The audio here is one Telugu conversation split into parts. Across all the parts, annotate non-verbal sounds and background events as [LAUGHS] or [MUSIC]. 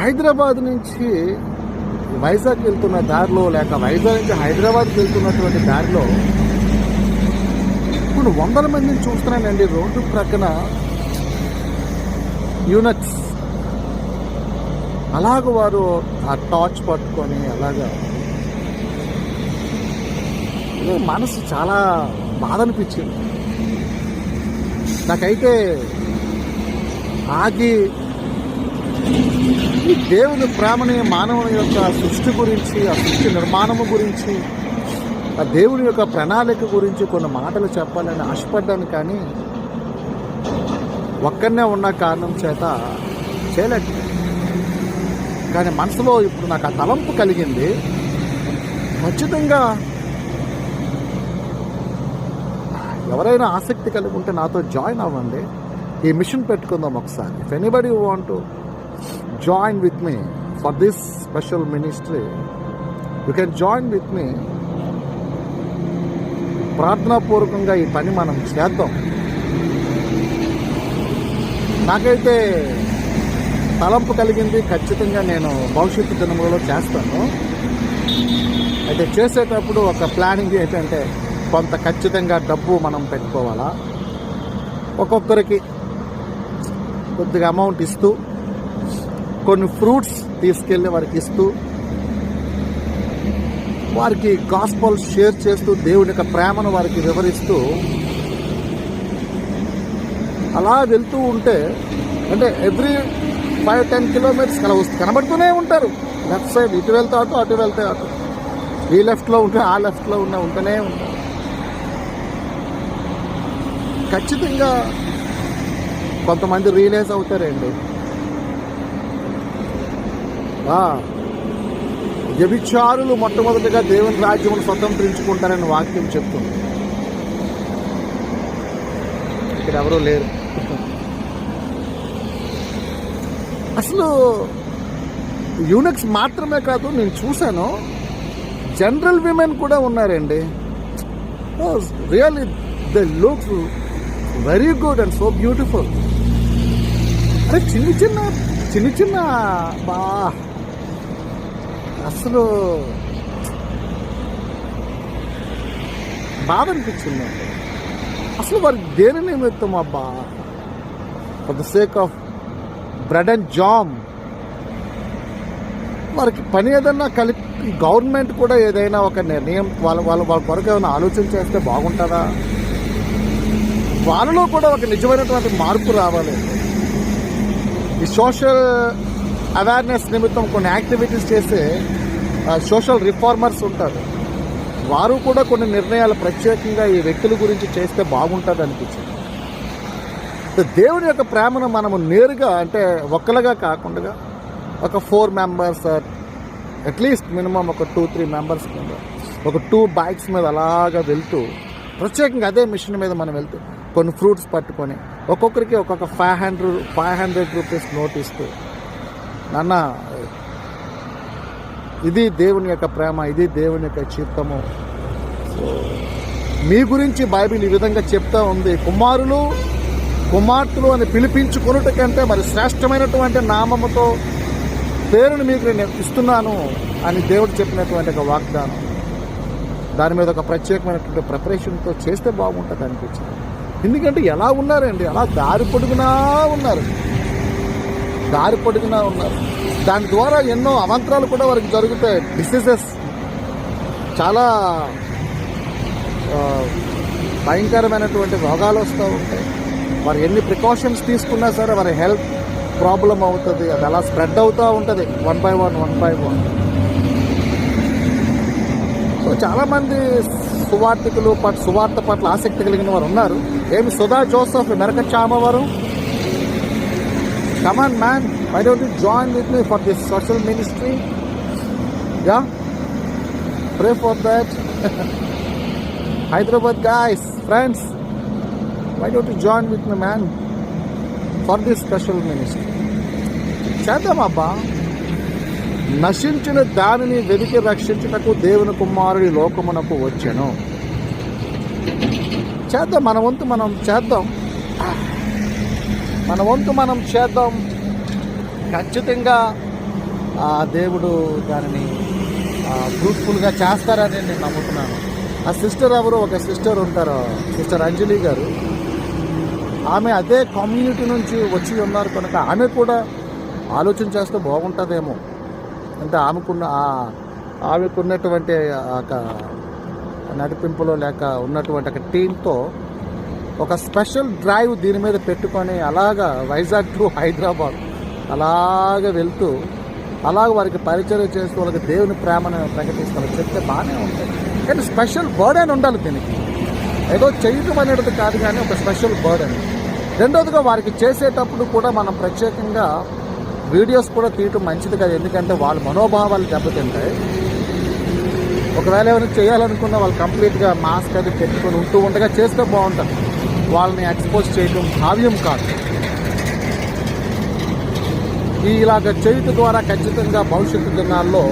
హైదరాబాద్ నుంచి వైజాగ్ వెళ్తున్న దారిలో లేక వైజాగ్ నుంచి హైదరాబాద్కి వెళ్తున్నటువంటి దారిలో ఇప్పుడు వందల మందిని చూస్తున్నానండి. రోడ్డు ప్రక్కన యూనట్స్. అలాగ వారు ఆ టార్చ్ పట్టుకొని అలాగా మనసు చాలా బాధ అనిపించింది. నాకైతే ఆగి ఈ దేవుని ప్రేమని మానవుని యొక్క సృష్టి గురించి ఆ సృష్టి నిర్మాణము గురించి ఆ దేవుని యొక్క ప్రణాళిక గురించి కొన్ని మాటలు చెప్పాలని ఆశపడ్డాను కానీ ఒక్కనే ఉన్న కారణం చేత చేయలేక కానీ మనసులో ఇప్పుడు నాకు ఆ తలంపు కలిగింది. ఖచ్చితంగా ఎవరైనా ఆసక్తి కలిగి ఉంటే నాతో జాయిన్ అవ్వండి. ఈ మిషన్ పెట్టుకుందాం ఒకసారి. If anybody want join with me for this special ministry you can join with me ప్రార్థనాపూర్వకంగా ఈ పని మనం చేద్దాం. నాకైతే తలంపు కలిగింది. ఖచ్చితంగా నేను భవిష్యత్తు దినములలో చేస్తాను. అయితే చేసేటప్పుడు ఒక ప్లానింగ్ ఏంటంటే కొంత ఖచ్చితంగా డబ్బు మనం పెట్టుకోవాలా? ఒక్కొక్కరికి కొద్దిగా అమౌంట్ ఇస్తూ కొన్ని ఫ్రూట్స్ తీసుకెళ్ళి వారికి ఇస్తూ వారికి గాస్పల్ షేర్ చేస్తూ దేవుని యొక్క ప్రేమను వారికి వివరిస్తూ అలా వెళ్తూ ఉంటే అంటే ఎవ్రీ ఫైవ్ టెన్ కిలోమీటర్స్ కల కనబడుతూనే ఉంటారు. లెఫ్ట్ సైడ్ ఇటు వెళ్తే అటు అటు వెళ్తే అటు. ఈ లెఫ్ట్లో ఉంటే ఆ లెఫ్ట్లో ఉన్న ఉంటూనే ఉంటారు. ఖచ్చితంగా కొంతమంది రియలైజ్ అవుతారండి. వ్యభిచారులు మొట్టమొదటిగా దేవుని రాజ్యమును స్వతంత్రించుకుంటారని వాక్యం చెప్తుంది. ఇక్కడ ఎవరూ లేరు. అసలు యూనిక్స్ మాత్రమే కాదు నేను చూశాను. జనరల్ విమెన్ కూడా ఉన్నారండి. Really the look very good and so beautiful. అరే చిన్న చిన్న చిన్న చిన్న బా. అసలు బాధ అనిపించింది అసలు వారి దేని నిమిత్తం అబ్బా? For the sake of bread and jam వారికి పని ఏదన్నా కలిపి గవర్నమెంట్ కూడా ఏదైనా ఒక నిర్ణయం వాళ్ళ వాళ్ళ వాళ్ళ కొరకు ఏమైనా ఆలోచన చేస్తే బాగుంటుందా? వాళ్ళలో కూడా ఒక నిజమైనటువంటి మార్పు రావాలి. ఈ సోషల్ అవేర్నెస్ నిమిత్తం కొన్ని యాక్టివిటీస్ చేస్తే సోషల్ రిఫార్మర్స్ ఉంటారు. వారు కూడా కొన్ని నిర్ణయాలు ప్రత్యేకంగా ఈ వ్యక్తుల గురించి చేస్తే బాగుంటుంది అనిపించింది. దేవుని యొక్క ప్రేమను మనము నేరుగా అంటే ఒక్కలుగా కాకుండా ఒక four members at least minimum ఒక టూ త్రీ మెంబర్స్ కింద ఒక టూ బైక్స్ మీద అలాగా వెళ్తూ ప్రత్యేకంగా అదే మిషన్ మీద మనం వెళ్తూ కొన్ని ఫ్రూట్స్ పట్టుకొని ఒక్కొక్కరికి ఒక్కొక్క five hundred five hundred rupees note ఇస్తూ నాన్న ఇది దేవుని యొక్క ప్రేమ ఇది దేవుని యొక్క చిత్తము. సో మీ గురించి బైబిల్ ఈ విధంగా చెప్తా ఉంది. కుమారులు కుమార్తెలు అని పిలిపించుకొనుట కంటే మరి శ్రేష్టమైనటువంటి నామముతో పేరును మీకు నేను ఇస్తున్నాను అని దేవుడు చెప్పినటువంటి ఒక వాగ్దానం. దాని మీద ఒక ప్రత్యేకమైనటువంటి ప్రిపరేషన్తో చేస్తే బాగుంటుంది అనిపించింది. ఎందుకంటే ఎలా ఉన్నారండి? అలా దారి పొడుగునా ఉన్నారు? దారి పొడుగునా ఉన్నారు. దాని ద్వారా ఎన్నో అవంతరాలు కూడా వారికి జరుగుతాయి. డిసీజెస్ చాలా భయంకరమైనటువంటి రోగాలు వస్తూ ఉంటాయి. వారు ఎన్ని ప్రికాషన్స్ తీసుకున్నా సరే వారి హెల్త్ ప్రాబ్లం అవుతుంది. అది అలా స్ప్రెడ్ అవుతూ ఉంటుంది. One by one one by one so చాలామంది సువార్థికులు పట్ సువార్త పట్ల ఆసక్తి కలిగిన వారు ఉన్నారు. ఏమి సుధా జోసఫ్ మెరక చామవరం వారు come on man why don't join with me for this social ministry yeah pray for that Hyderabad guys friends why don't you join with me man for this special ministry చేద్దాం అబ్బా? నశించిన దానిని వెతికి రక్షించుటకు దేవుని కుమారుడి లోకమునకు వచ్చాను. చేద్దాం మన వంతు మనం చేద్దాం. మన వంతు మనం చేద్దాం. ఖచ్చితంగా ఆ దేవుడు దానిని ఫ్రూట్ఫుల్గా చేస్తారని నేను నమ్ముతున్నాను. ఆ సిస్టర్ ఎవరు? ఒక సిస్టర్ ఉంటారు సిస్టర్ అంజలి గారు. ఆమె అదే కమ్యూనిటీ నుంచి వచ్చి ఉన్నారు కనుక ఆమె కూడా ఆలోచన చేస్తే బాగుంటుందేమో. అంటే ఆమెకున్న ఆమెకున్నటువంటి ఒక నడిపింపులో లేక ఉన్నటువంటి ఒక టీంతో ఒక స్పెషల్ డ్రైవ్ దీని మీద పెట్టుకొని అలాగా వైజాగ్ టు హైదరాబాద్ అలాగ వెళ్తూ అలాగ వారికి పరిచయం చేస్తూ వాళ్ళకి దేవుని ప్రేమను ప్రకటిస్తారు చెప్తే బాగానే ఉంటాయి కానీ స్పెషల్ బర్డ్ అని ఉండాలి దీనికి. ఏదో చేయటం అనేది కాదు కానీ ఒక స్పెషల్ బర్డ్ అని రెండోదిగా వారికి చేసేటప్పుడు కూడా మనం ప్రత్యేకంగా వీడియోస్ కూడా తీయటం మంచిది కాదు. ఎందుకంటే వాళ్ళ మనోభావాలు దెబ్బతింటాయి. ఒకవేళ ఏమైనా చేయాలనుకున్న వాళ్ళు కంప్లీట్గా మాస్క్ అది పెట్టుకొని ఉంటూ ఉండగా చేస్తే బాగుంటుంది. వాళ్ళని ఎక్స్పోజ్ చేయడం భావ్యం కాదు. ఇలాగ చేయుట ద్వారా ఖచ్చితంగా భవిష్యత్తు దినాల్లో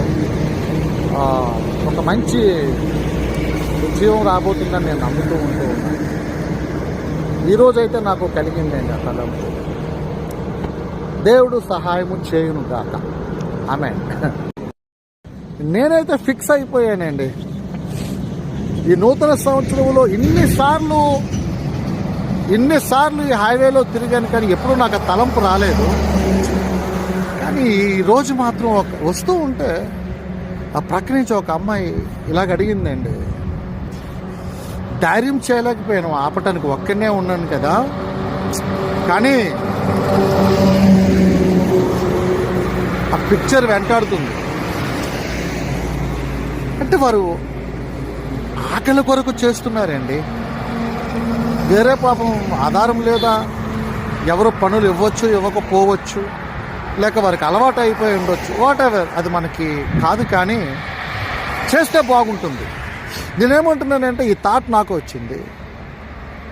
ఒక మంచి విజయం రాబోతుందని నేను నమ్ముతూ ఉంటూ ఉన్నాను. ఈరోజైతే నాకు కలిగిందండి ఆ తలంపు దేవుడు సహాయము చేయును గాక. ఆమె నేనైతే ఫిక్స్ అయిపోయానండి. ఈ నూతన సంవత్సరంలో ఇన్నిసార్లు ఇన్నిసార్లు ఈ హైవేలో తిరిగాను కానీ ఎప్పుడూ నాకు తలంపు రాలేదు. కానీ ఈరోజు మాత్రం ఒక వస్తూ ఉంటే ఆ ప్రక్క నుంచి ఒక అమ్మాయి ఇలాగ అడిగిందండి. ధైర్యం చేయలేకపోయాను ఆపటానికి ఒక్కనే ఉన్నాను కదా. కానీ ఆ పిక్చర్ వెంటాడుతుంది. అంటే వారు ఆకలి కొరకు చేస్తున్నారండి. వేరే పాపం ఆధారం లేదా? ఎవరు పనులు ఇవ్వచ్చు ఇవ్వకపోవచ్చు లేక వారికి అలవాటు అయిపోయి ఉండొచ్చు వాట్ ఎవర్ అది మనకి కాదు కానీ చేస్తే బాగుంటుంది. నేనేమంటున్నానంటే ఈ థాట్ నాకు వచ్చింది.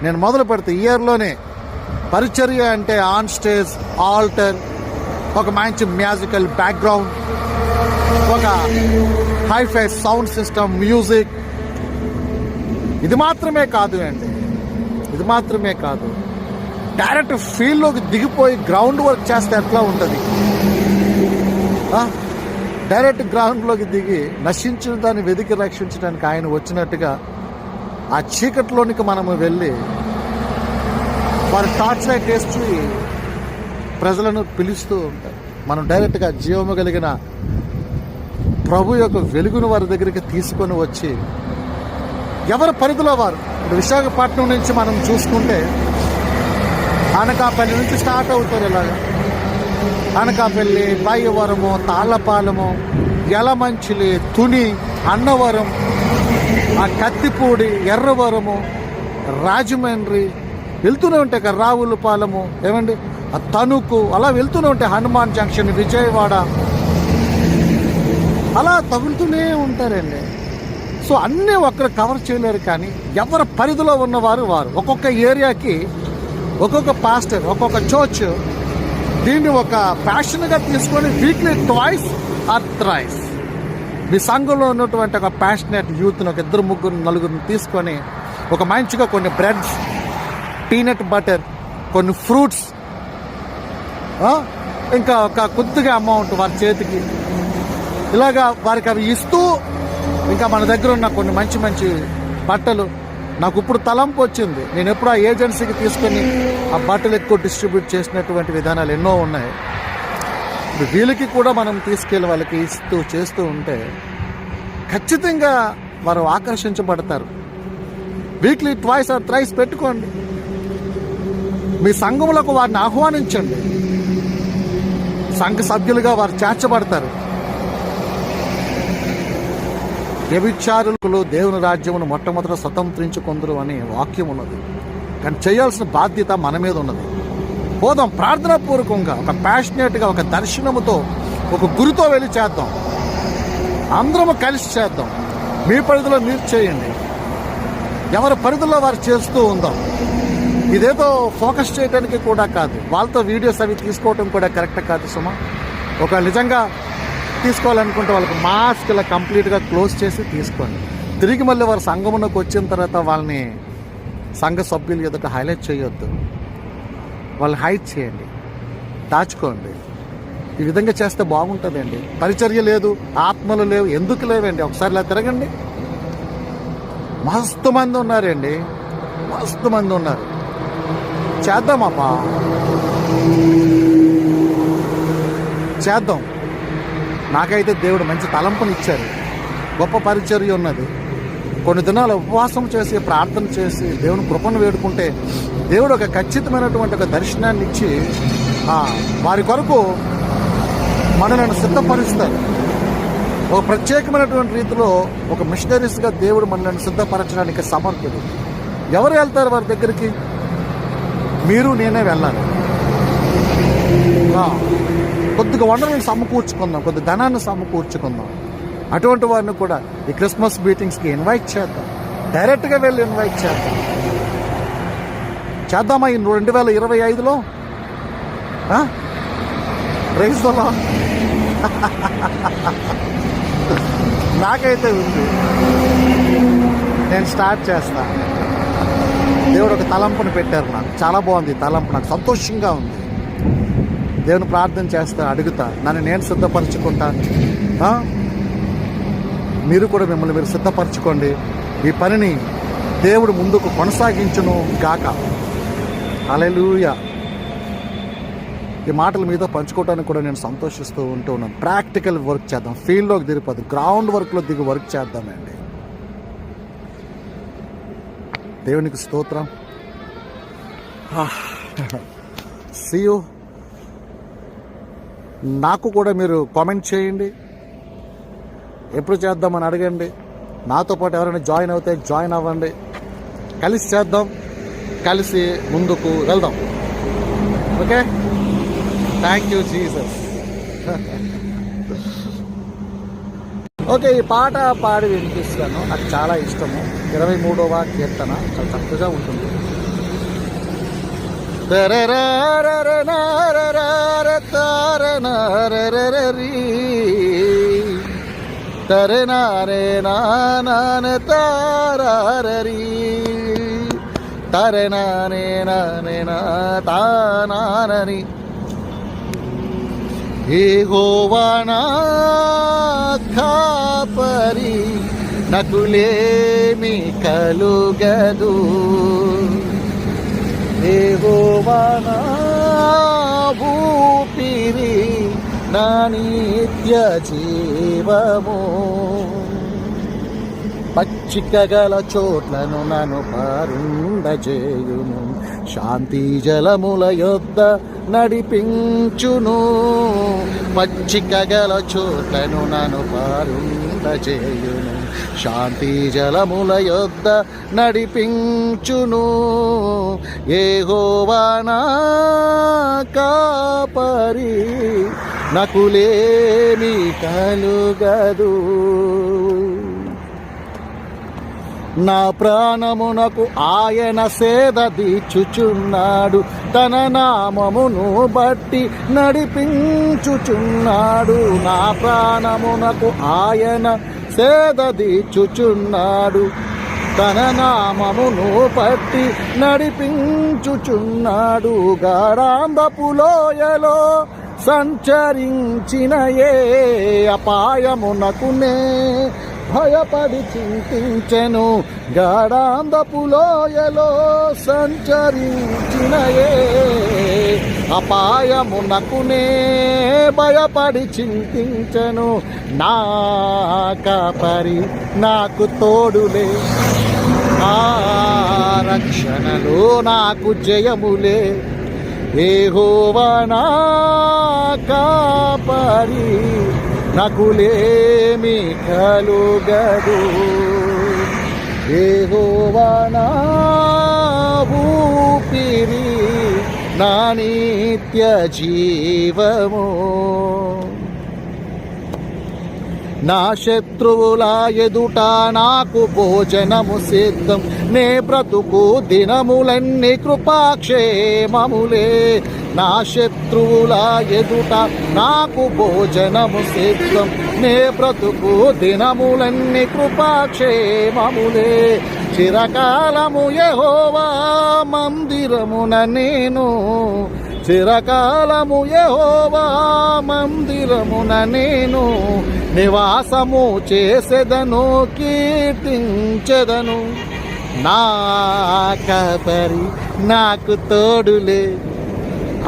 నేను మొదలు పెడితే ఇయర్లోనే పరిచర్య అంటే ఆన్ స్టేజ్ ఆల్టర్ ఒక మంచి మ్యూజికల్ బ్యాక్గ్రౌండ్ ఒక హైఫై సౌండ్ సిస్టమ్ మ్యూజిక్ ఇది మాత్రమే కాదు అండి. ఇది మాత్రమే కాదు. డైరెక్ట్ ఫీల్డ్లోకి దిగిపోయి గ్రౌండ్ వర్క్ చేస్తే ఎట్లా ఉంటుంది? డైరెక్ట్ గ్రౌండ్లోకి దిగి నశించిన దాన్ని వెతికి రక్షించడానికి ఆయన వచ్చినట్టుగా ఆ చీకట్లోనికి మనము వెళ్ళి వారి టార్చ్ లైట్ వేసి ప్రజలను పిలుస్తూ ఉంటారు. మనం డైరెక్ట్గా జీవము కలిగిన ప్రభు యొక్క వెలుగును వారి దగ్గరికి తీసుకొని వచ్చి ఎవరి పరిధిలో వారు ఇప్పుడు విశాఖపట్నం నుంచి మనం చూసుకుంటే అనకాపల్లి నుంచి స్టార్ట్ అవుతారు ఇలాగా. అనకాపల్లి బాయ్యవరము తాళ్ళపాలెము యలమంచిలి తుని అన్నవరం ఆ కత్తిపూడి ఎర్రవరము రాజమండ్రి వెళ్తూనే ఉంటాయి కదా రావులపాలెము ఏమండి? ఆ తణుకు అలా వెళ్తూనే ఉంటాయి హనుమాన్ జంక్షన్ విజయవాడ. అలా తగులుతూనే ఉంటారండి. సో అన్నీ ఒక్కరు కవర్ చేయలేరు కానీ ఎవరి పరిధిలో ఉన్నవారు వారు. ఒక్కొక్క ఏరియాకి ఒక్కొక్క పాస్టర్ ఒక్కొక్క చర్చ్ దీన్ని ఒక ప్యాషన్గా తీసుకొని వీక్లీ ట్వైస్ ఆర్ థ్రైస్ మీ సంఘంలో ఉన్నటువంటి ఒక ప్యాషనేట్ యూత్ని ఒక ఇద్దరు ముగ్గురు నలుగురిని తీసుకొని ఒక మంచిగా కొన్ని బ్రెడ్స్ పీనట్ బటర్ కొన్ని ఫ్రూట్స్ ఇంకా ఒక కొద్దిగా అమౌంట్ వారి చేతికి. ఇలాగా వారికి అవి ఇస్తూ ఇంకా మన దగ్గర ఉన్న కొన్ని మంచి మంచి బట్టలు. నాకు ఇప్పుడు తలంపు వచ్చింది. నేను ఎప్పుడు ఆ ఏజెన్సీకి తీసుకొని ఆ బట్టలు ఎక్కువ డిస్ట్రిబ్యూట్ చేసినటువంటి విధానాలు ఎన్నో ఉన్నాయి. వీళ్ళకి కూడా మనం తీసుకెళ్ళి వాళ్ళకి ఇస్తూ చేస్తూ ఉంటే ఖచ్చితంగా వారు ఆకర్షించబడతారు. వీక్లీ ట్వైస్ ఆర్ థ్రైస్ పెట్టుకోండి. మీ సంఘములకు వారిని ఆహ్వానించండి. సంఘ సభ్యులుగా వారు చేర్చబడతారు. వ్యభిచారులు దేవుని రాజ్యమును మొట్టమొదట స్వతంత్రించుకుందరు అనే వాక్యం ఉన్నది కానీ చేయాల్సిన బాధ్యత మన మీద ఉన్నది. పోదాం ప్రార్థనాపూర్వకంగా ఒక ప్యాషనేట్గా ఒక దర్శనముతో ఒక గురితో వెళ్ళి చేద్దాం. అందరము కలిసి చేద్దాం. మీ పరిధిలో మీరు చేయండి. ఎవరి పరిధిలో వారు చేస్తూ ఉందాం. ఇదేదో ఫోకస్ చేయడానికి కూడా కాదు. వాళ్ళతో వీడియోస్ అవి తీసుకోవటం కూడా కరెక్ట్ కాదు సుమా. ఒక నిజంగా తీసుకోవాలనుకుంటే వాళ్ళకి మాస్క్ ఇలా కంప్లీట్గా క్లోజ్ చేసి తీసుకోండి. తిరిగి మళ్ళీ వారు సంఘమునకు వచ్చిన తర్వాత వాళ్ళని సంఘ సభ్యులు ఎదుట హైలైట్ చేయొద్దు. వాళ్ళు హైట్ చేయండి. దాచుకోండి. ఈ విధంగా చేస్తే బాగుంటుందండి. పరిచర్య లేదు ఆత్మలు లేవు ఎందుకు లేవండి? ఒకసారి ఇలా తిరగండి. మస్తు మంది ఉన్నారండి. మస్తు మంది ఉన్నారు. చేద్దామప్పా చేద్దాం. నాకైతే దేవుడు మంచి తలంపుని ఇచ్చారు. గొప్ప పరిచర్య ఉన్నది. కొన్ని దినాలు ఉపవాసం చేసి ప్రార్థన చేసి దేవుని కృపను వేడుకుంటే దేవుడు ఒక ఖచ్చితమైనటువంటి ఒక దర్శనాన్ని ఇచ్చి వారి కొరకు మనలను సిద్ధపరుస్తారు. ఒక ప్రత్యేకమైనటువంటి రీతిలో ఒక మిషనరీస్గా దేవుడు మనల్ని సిద్ధపరచడానికి సమర్థుడు. ఎవరు వెళ్తారు వారి దగ్గరికి? మీరు నేనే వెళ్ళాలి. కొద్దిగా వనరులను సమకూర్చుకుందాం కొద్ది ధనాన్ని సమకూర్చుకుందాం. అటువంటి వారిని కూడా ఈ క్రిస్మస్ మీటింగ్స్కి ఇన్వైట్ చేద్దాం. డైరెక్ట్గా వెళ్ళి ఇన్వైట్ చేద్దాం. చేద్దామా ఈ రెండు వేల ఇరవై ఐదులో? ప్రైజ్లో [LAUGHS] నాకైతే ఉంది. నేను స్టార్ట్ చేస్తాను దేవుడు ఒక తలంపుని పెట్టారు నాకు. చాలా బాగుంది తలంపు. నాకు సంతోషంగా ఉంది. దేవుని ప్రార్థన చేస్తా అడుగుతా నన్ను నేను సిద్ధపరచుకుంటా? మీరు కూడా మిమ్మల్ని మీరు సిద్ధపరచుకోండి. ఈ పనిని దేవుడు ముందుకు కొనసాగించును గాక. అలెలుయ ఈ మాటల మీద పంచుకోవడానికి కూడా నేను సంతోషిస్తూ ఉంటూ ఉన్నాను. ప్రాక్టికల్ వర్క్ చేద్దాం. ఫీల్డ్లోకి దిగిపోదు గ్రౌండ్ వర్క్లో దిగి వర్క్ చేద్దామండి. దేవునికి స్తోత్రం. సియు నాకు కూడా మీరు కామెంట్ చేయండి. ఎప్పుడు చేద్దామని అడగండి. నాతో పాటు ఎవరైనా జాయిన్ అవుతే జాయిన్ అవ్వండి. కలిసి చేద్దాం. కలిసి ముందుకు వెళ్దాం. Okay thank you Jesus okay ఈ పాట పాడి వినిపిస్తాను. నాకు చాలా ఇష్టము. ఇరవై మూడవ కీర్తన. చాలా చక్కగా ఉంటుంది. తరే నారే నాన తారీ తరే నానే నానే నా తానానని ఏహోవానా కాపరి నకులేమి కలుగదు. ఏహోవానా ఊపిరి నా నిత్య జీవము. పచ్చిక గల చోట్లను నను పారుండజేయును. శాంతి జలముల యొద్ద నడిపించును. పచ్చిక గల చోట్లను నను పారుండజేయును. శాంతి జలముల యొద్ద నడిపించును. ఏహోవానా కాపరి నకులేమి కలుగదు. నా ప్రాణమునకు ఆయన సేద దీచుచున్నాడు తన నామమును బట్టి నడిపించుచున్నాడు. నా ప్రాణమునకు ఆయన సేదదీచుచున్నాడు తన నామమును పట్టి నడిపించుచున్నాడు. గాఢాంబపులోయలో సంచరించిన ఏ అపాయమునకునే భయపడి చింతించెను. గాఢాంధపులోయలో సంచరించిన ఏ అపాయమునకునే భయపడి చింతించను. నా కాపరి నాకు తోడులే. ఆ రక్షణలో నాకు జయములే. ఏహోవనా కాపరి నకులేమి కలుగదు. ఏహోవనా ఊపిరి నా నిత్య జీవము. నా శత్రువుల ఎదుట నాకు భోజనము సిద్ధం. నే బ్రతుకు దినములన్నీ కృపాక్షేమములే. నా శత్రువుల ఎదుట నాకు భోజనము సిద్ధం. నే బ్రతుకు దినములన్నీ కృపాక్షేమములే. చిరకాలము యహోవా మందిరమున నేను. చిరకాలము యహోవా మందిరమున నేను. నివాసము చేసెదను కీర్తించెదను. నా కపరి నాకు తోడులే.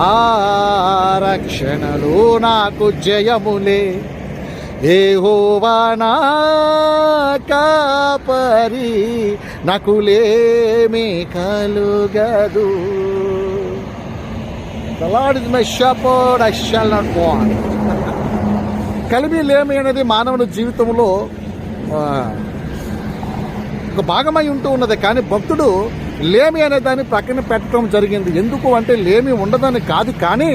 ఆ రక్షణలు నాకు జయములే. ఏహోవా నా కాపరి నకులేమి కలుగదు. The Lord is my shepherd, I shall not want. కలిమి లేమి అనేది మానవుని జీవితంలో ఒక భాగమై ఉంటూ ఉన్నది. కానీ భక్తుడు లేమి అనే దాన్ని ప్రక్కన పెట్టడం జరిగింది. ఎందుకు అంటే లేమి ఉండదని కాదు. కానీ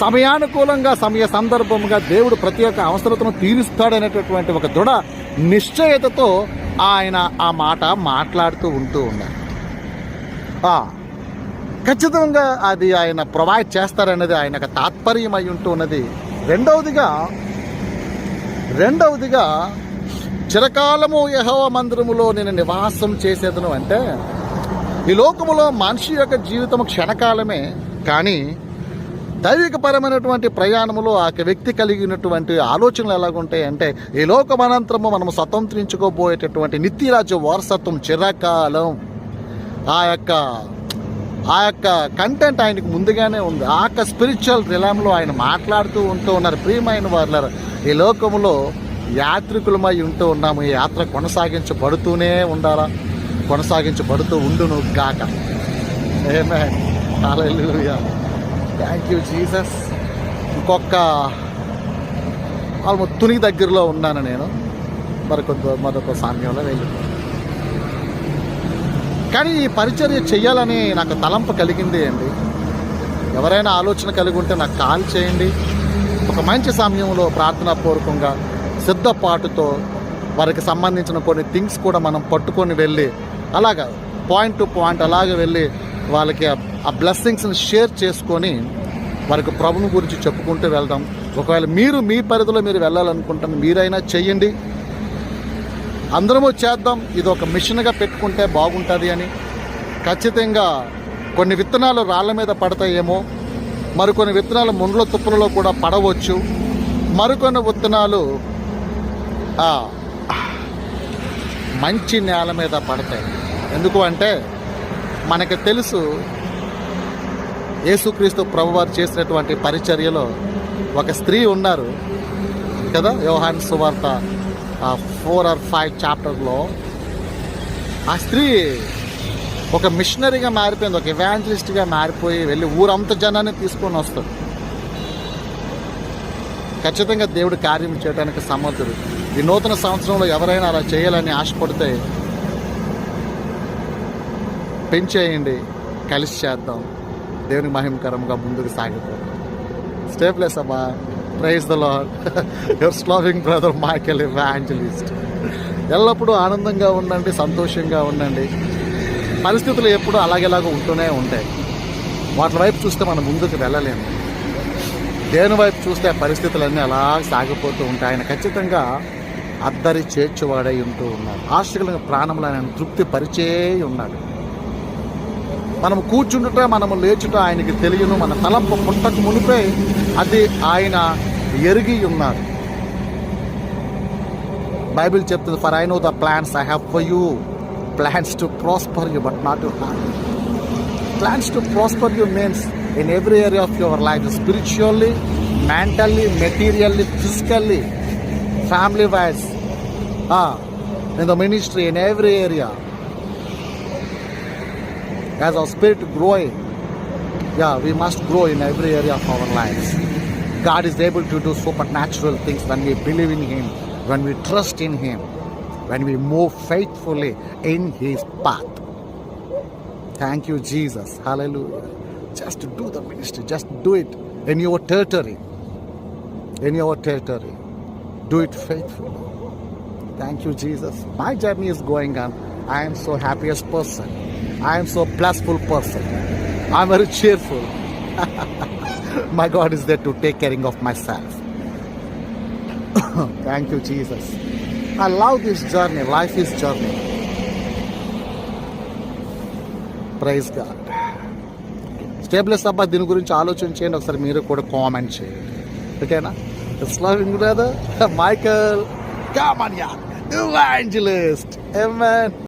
సమయానుకూలంగా సమయ సందర్భంగా దేవుడు ప్రతి ఒక్క అవసరతను తీరుస్తాడనేటటువంటి ఒక దృఢ నిశ్చయతతో ఆయన ఆ మాట మాట్లాడుతూ ఉంటూ ఉన్నారు. ఖచ్చితంగా అది ఆయన ప్రొవైడ్ చేస్తారనేది ఆయన తాత్పర్యం అయి ఉంటూ ఉన్నది. రెండవదిగా రెండవదిగా చిరకాలము యహోవ మందిరములో నేను నివాసం చేసేదను అంటే ఈ లోకములో మనిషి యొక్క జీవితం క్షణకాలమే కానీ దైవికపరమైనటువంటి ప్రయాణంలో ఆ యొక్క వ్యక్తి కలిగినటువంటి ఆలోచనలు ఎలాగుంటాయి అంటే ఈ లోకమనంతరము మనం స్వతంత్రించుకోబోయేటటువంటి నిత్యరాజ్య వారసత్వం చిరకాలం. ఆ యొక్క ఆ యొక్క కంటెంట్ ఆయనకు ముందుగానే ఉంది. ఆ యొక్క స్పిరిచువల్ రిలంలో ఆయన మాట్లాడుతూ ఉంటూ ఉన్నారు. ప్రియమైన వారు ఈ లోకములో యాత్రికులమై ఉంటూ ఉన్నాము. ఈ యాత్ర కొనసాగించబడుతూనే ఉండాలా? కొనసాగించబడుతూ ఉండును గాక. ఏమే థ్యాంక్ యూ జీసస్ ఇంకొక ఆల్మోస్ట్ తుని దగ్గరలో ఉన్నాను నేను. మరికొంత మరొక సామ్యంలో వెళ్ళిపోతాను కానీ ఈ పరిచర్య చెయ్యాలని నాకు తలంపు కలిగింది అండి. ఎవరైనా ఆలోచన కలిగి ఉంటే నాకు కాల్ చేయండి. ఒక మంచి సమయంలో ప్రార్థనాపూర్వకంగా సిద్ధపాటుతో వారికి సంబంధించిన కొన్ని థింగ్స్ కూడా మనం పట్టుకొని వెళ్ళి అలాగా పాయింట్ టు పాయింట్ అలాగే వెళ్ళి వాళ్ళకి ఆ- బ్లెస్సింగ్స్ని షేర్ చేసుకొని వారికి ప్రభుని గురించి చెప్పుకుంటూ వెళ్దాం. ఒకవేళ మీరు మీ పరిధిలో మీరు వెళ్ళాలనుకుంటాను మీరైనా చెయ్యండి అందరము చేద్దాం. ఇది ఒక మిషన్గా పెట్టుకుంటే బాగుంటుంది అని. ఖచ్చితంగా కొన్ని విత్తనాలు రాళ్ళ మీద పడతాయేమో. మరికొన్ని విత్తనాలు ముండ్ల తుప్పులలో కూడా పడవచ్చు. మరికొన్ని విత్తనాలు మంచి నేల మీద పడతాయి. ఎందుకు అంటే మనకు తెలుసు యేసుక్రీస్తు ప్రభువారు చేసినటువంటి పరిచర్యలో ఒక స్త్రీ ఉన్నారు కదా యోహాన్ సువార్త ఫోర్ ఆర్ ఫైవ్ చాప్టర్లో. ఆ స్త్రీ ఒక మిషనరీగా మారిపోయింది ఒక ఎవాంజలిస్ట్గా మారిపోయి వెళ్ళి ఊరంతా జనాన్ని తీసుకొని వస్తుంది. ఖచ్చితంగా దేవుడు కార్యం చేయడానికి సమర్థుడు ఈ నూతన సంవత్సరంలో ఎవరైనా అలా చేయాలని ఆశపడితే పెంచేయండి. కలిసి చేద్దాం. దేవుని మహిమకరంగా ముందుకు సాగిపోతాం స్టేప్లెస్ అమ్మా. Praise the lord your loving brother Michael evangelist ఎల్లప్పుడూ ఆనందంగా ఉండండి సంతోషంగా ఉండండి. పరిస్థితులు ఎప్పుడు అలాగేలాగా ఉంటూనే ఉంటాయి. వాటి వైపు చూస్తే మనం ముందుకు వెళ్ళలేము. దేని వైపు చూస్తే ఆ పరిస్థితులన్నీ అలా సాగిపోతూ ఉంటాయి. ఆయన ఖచ్చితంగా అద్దరి చేర్చువాడై ఉంటూ ఉన్నాడు. ఆశకుల ప్రాణంలో ఆయన తృప్తి పరిచే ఉన్నాడు. మనం కూర్చుంట మనం లేచుట ఆయనకి తెలియను. మన తలంపు పుట్టకు మునిపే అది ఆయన ఎరిగి ఉన్నారు. బైబిల్ చెప్తుంది for I know the plans I have for you plans to prosper you but not you have plans to prosper you means in every area of your life spiritually mentally materially physically family wise in the ministry in every area as our spirit growing yeah we must grow in every area of our lives god is able to do supernatural things when we believe in him when we trust in him when we move faithfully in his path Thank you, Jesus. Hallelujah. Just do the ministry. Just do it in your territory. In your territory. Do it faithfully. Thank you, Jesus. My journey is going on. I am so happiest person. I'm so blissful person I'm very cheerful my God is that to take caring of myself thank you Jesus I love this journey life is journey praise God stay blessed అబ్బా దీని గురించి ఆలోచన చేయండి. ఒకసారి మీరు కూడా కామెంట్ చేయండి. ఓకేనా ఇస్లాంగ్ లేదా మైకల్ కామన్ యా ఎవెన్